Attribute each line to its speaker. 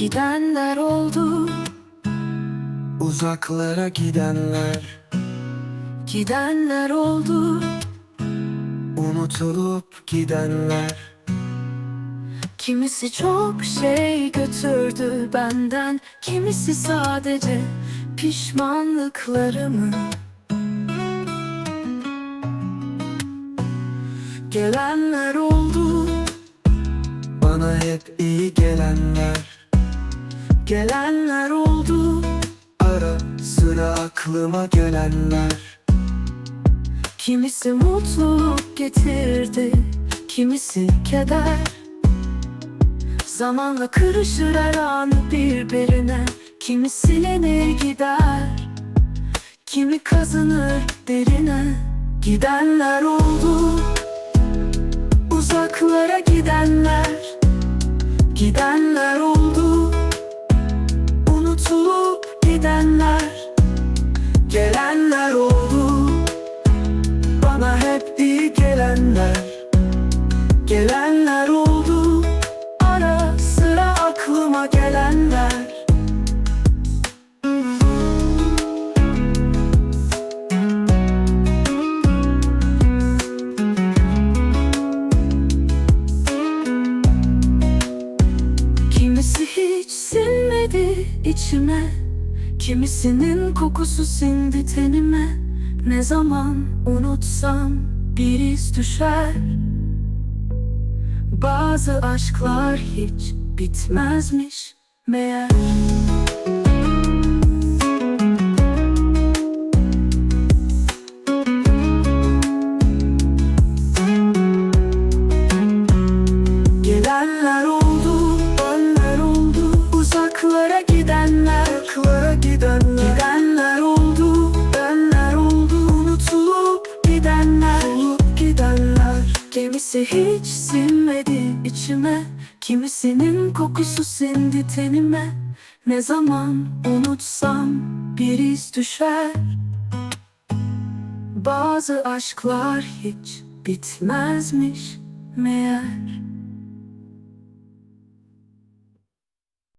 Speaker 1: Gidenler oldu,
Speaker 2: Uzaklara gidenler.
Speaker 1: Gidenler oldu.
Speaker 2: Unutulup gidenler.
Speaker 1: Kimisi çok şey götürdü benden Kimisi sadece pişmanlıklarımı. Gelenler oldu,
Speaker 2: Bana hep iyi gelenler
Speaker 1: gelenler oldu.
Speaker 2: Ara sıra aklıma gelenler.
Speaker 1: Kimisi mutluluk getirdi, kimisi keder. Zamanla kırışır her an birbirine Kimi silinir gider. Kimi kazınır derine Gidenler oldu. Uzaklara gidenler Gidenler
Speaker 2: Bana hep iyi gelenler
Speaker 1: Gelenler oldu. Ara sıra aklıma gelenler. Kimisi hiç sinmedi içime. Kimisinin kokusu sindi tenime Ne zaman unutsam bir iz düşer. Bazı aşklar hiç bitmezmiş meğer. Gelenler oldu, dönler oldu Uzaklara gidenler,
Speaker 2: gidenler gidenler
Speaker 1: Kimisi hiç sinmedi içime Kimisinin kokusu sindi tenime. Ne zaman unutsam bir iz düşer. Bazı aşklar hiç bitmezmiş meğer